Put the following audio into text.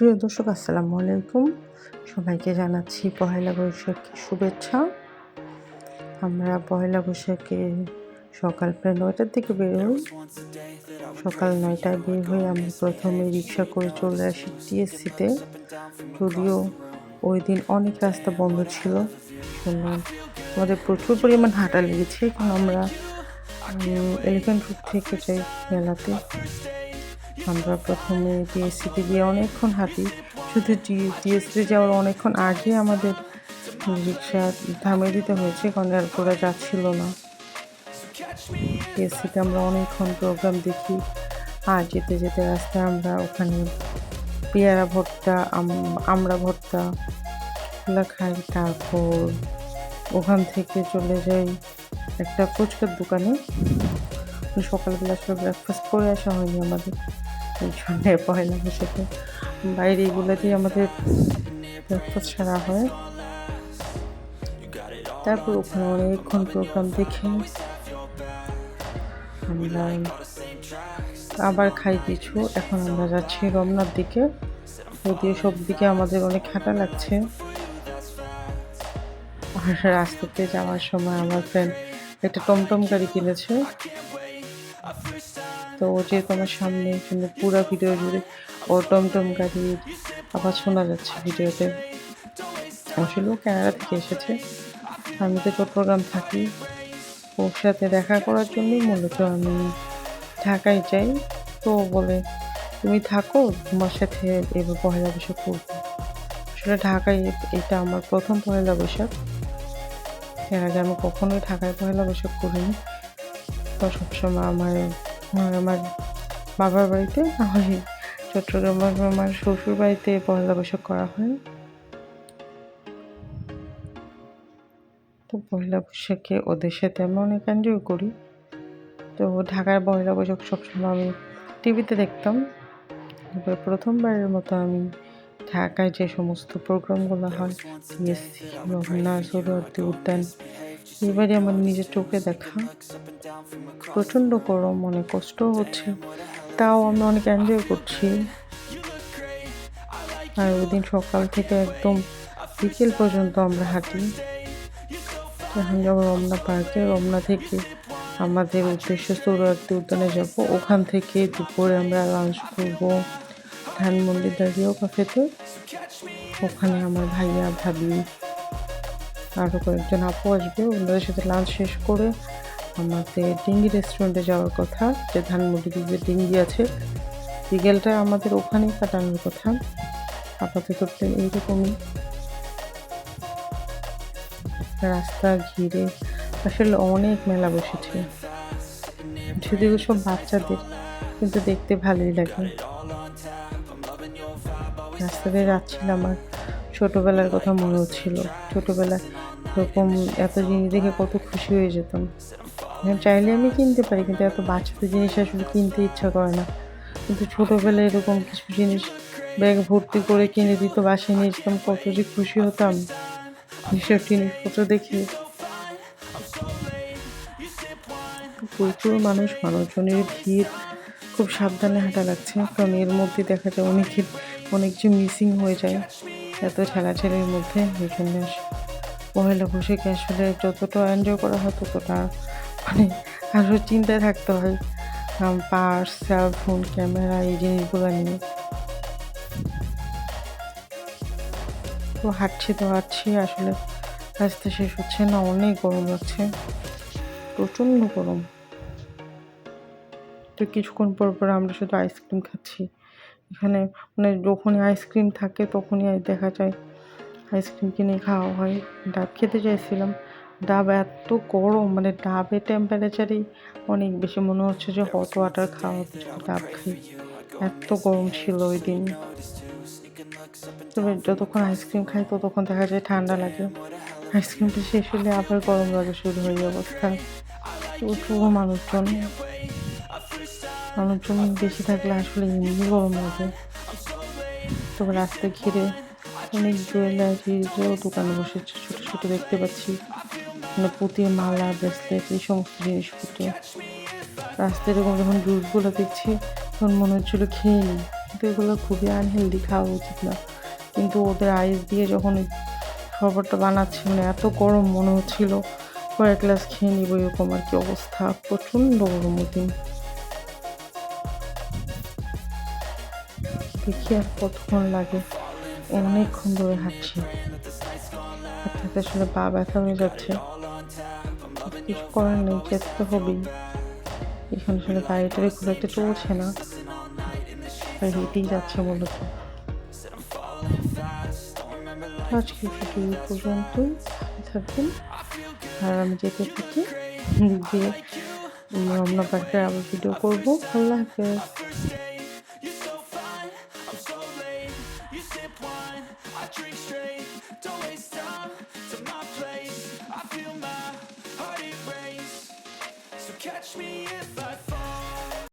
প্রিয় দর্শক, আসসালামু আলাইকুম। সবাইকে জানাচ্ছি পহেলা বৈশাখের শুভেচ্ছা। আমরা পহেলা বৈশাখে সকাল প্রায় নয়টার দিকে বের হই। সকাল নয়টায় বের হয়ে আমরা প্রথমে রিক্সা করে চলে আসি টিএসসিতে। যদিও ওই দিন অনেক রাস্তা বন্ধ ছিল। আমাদের প্রচুর পরিমাণ হাঁটা লেগেছে। কারণ আমরা এলিফ্যান্ট রুট থেকে যাই মেলাতে। আমরা প্রথমে টিএসসিতে গিয়ে অনেকক্ষণ হাঁটি। শুধু টিএসসিতে যাওয়ার অনেকক্ষণ আগে আমাদের রিক্সা থামিয়ে দিতে হয়েছে, কারণ আর ঘোরা যাচ্ছিল না। টিএসসিতে আমরা অনেকক্ষণ প্রোগ্রাম দেখি। আর যেতে যেতে রাস্তায় আমরা ওখানে পেয়ারা ভর্তা আমরা ভর্তা খাই, তারপর ওখান থেকে চলে যাই একটা ফুচকার দোকানে। সকালবেলা আসলে ব্রেকফাস্ট করে আসা হয়নি আমাদের। এই জন্য পয়লা বৈশাখে বাইরে এগুলোতেই আমাদের ব্রেকফাস্ট সারা হয়। তারপর ওখানে অনেকক্ষণ প্রোগ্রাম দেখে আমরা আবার খাই কিছু। এখন আমরা যাচ্ছি রমনার দিকে। যদিও সব দিকে আমাদের অনেক খাটা লাগছে। আর রাস্তাতে যাওয়ার সময় আমার ফ্রেন্ড একটা টমটম গাড়ি কিনেছে। তো ও যেহেতু আমার সামনে কিন্তু পুরো ভিডিও জুড়ে ও টমটম গাড়ির আবার শোনা যাচ্ছে ভিডিওতে আসলে ও ক্যানাডা থেকে এসেছে। আমি তো চট্টগ্রাম থাকি। ওর সাথে দেখা করার জন্যই মূলত আমি ঢাকায় যাই। তো বলে, তুমি থাকো, তোমার সাথে এবার পহেলা বৈশাখ করব আসলে ঢাকায় এটা আমার প্রথম পহেলা বৈশাখ। এর আগে আমি কখনোই ঢাকায় পহেলা বৈশাখ করিনি তো সবসময় আমার আমার বাবার বাড়িতে নাহলে চট্টগ্রাম আমার শ্বশুর বাড়িতে পয়লা বৈশাখ করা হয়। তো পয়লা বৈশাখে ওদের সাথে আমি অনেক এনজয় করি। তো ঢাকার পয়লা বৈশাখ সবসময় আমি টিভিতে দেখতাম। এবার প্রথমবারের মতো আমি ঢাকায় যে সমস্ত প্রোগ্রামগুলো হয় টিএসসি রমনা সৌরবর্তী উদ্যান এবারে আমার নিজের চোখে দেখা। প্রচণ্ড গরম, অনেক কষ্ট হচ্ছে। তাও আমি অনেক এনজয় করছি। আর ওই দিন সকাল থেকে একদম বিকেল পর্যন্ত আমরা হাঁটি। এখন যাব রমনা পার্কে। রমনা থেকে আমাদের উদ্দেশ্য সৌরার্থী উদ্যানে যাব। ওখান থেকে দুপুরে আমরা লাঞ্চ করব ধানমন্ডি দাঁড়িয়েও কাফেতে ওখানে আমার ভাইয়া, ভাবি। আরও কয়েকজন আপু আসবে, ওনাদের সাথে লাঞ্চ শেষ করে আমাদের ডিঙ্গি রেস্টুরেন্টে যাওয়ার কথা, যে ধানমন্ডিতে যে ডিঙ্গি আছে বিকেলটা আমাদের ওখানেই কাটানোর কথা। আপাতত এইরকমই। রাস্তা ঘিরে আসলে অনেক মেলা বসেছে। যদিও সব বাচ্চাদের, কিন্তু দেখতে ভালোই লাগে। রাস্তা দিয়ে যাচ্ছিলাম আর ছোটোবেলার কথা মনে হচ্ছিল ছোটোবেলায় এরকম এত জিনিস দেখে কত খুশি হয়ে যেতাম। চাইলে আমি কিনতে পারি, কিন্তু এত বাচ্চাদের জিনিস আসলে কিনতে ইচ্ছা করে না। কিন্তু ছোটোবেলায় এরকম কিছু জিনিস ব্যাগ ভর্তি করে কিনে দিত বাসে নিয়ে যেতাম, কত যে খুশি হতাম। এইসব জিনিসপত্র দেখে প্রচুর মানুষ মানুষজনের ভিড় খুব সাবধানে হাঁটা লাগছে। কারণ এর মধ্যে দেখা যায় অনেকের অনেক যে মিসিং হয়ে যায়। এত ঠেলাঠেলির মধ্যে জন্য পহেলা বৈশাখে আসলে যতটা এনজয় করা হয় ততটা মানে আরও চিন্তায় থাকতে হয়। পার্স সেলফোন ক্যামেরা এই জিনিসগুলো নিয়ে। তো হাঁটছি তো হাঁটছি, আসলে রাস্তা শেষ হচ্ছে না, অনেক গরম লাগছে, প্রচণ্ড গরম। তো কিছুক্ষণ পর পর আমরা শুধু আইসক্রিম খাচ্ছি। এখানে মানে যখনই আইসক্রিম থাকে তখনই দেখা যায় আইসক্রিম কিনে খাওয়া হয়। ডাব খেতে চাইছিলাম। ডাব এত গরম মানে ডাবের টেম্পারেচারই অনেক বেশি। মনে হচ্ছে যে হট ওয়াটার খাওয়া ডাব খাই। এত গরম ছিল ওই দিন। তবে যতক্ষণ আইসক্রিম খাই ততক্ষণ দেখা যায় ঠান্ডা লাগে। আইসক্রিমটা শেষ হলে আবার গরম লাগে শুরু হয়ে অবস্থা। প্রচুর মানুষজন মানুষজন বেশি থাকলে আসলে এমনি গরম লাগে। তবে রাস্তা ঘিরে অনেক জুয়েলারিরও দোকানে বসেছে ছোটো ছোটো দেখতে পাচ্ছি। মানে পুঁতির মালা, ব্রেসলেট এই সমস্ত জিনিসপত্র। রাস্তায় এরকম যখন জুসগুলো দেখছি, তখন মনে হচ্ছিল খেয়ে নিই। কিন্তু এগুলো খুবই আনহেলদি খাওয়া উচিত না। কিন্তু ওদের আইস দিয়ে যখন খাবারটা বানাচ্ছে মানে এত গরম মনে হচ্ছিল। কয়েক গ্লাস খেয়ে নিব এরকম আর কি অবস্থা। প্রচণ্ড গরম দিন। দেখি আর কতক্ষণ লাগে। অনেকক্ষণ ধরে হাঁটছি। হাঁটতে হাঁটতে আসলে পা ব্যথা হয়ে যাচ্ছে। কিছু করার নেই, যেতে তো হবেই। এখানে আসলে গাড়িটারে খুব একটা চলছে না। হেঁটেই যাচ্ছে মূলত। আজকে ভিডিও এই পর্যন্তই। ভালো থাকবেন। আর আমি যেতে থাকি। গিয়ে আমরা পার্কে আবার ভিডিও করব। আল্লাহ হাফেজ। you sip wine, I drink straight. Don't waste time to my place. I feel my heart erase. So catch me if I.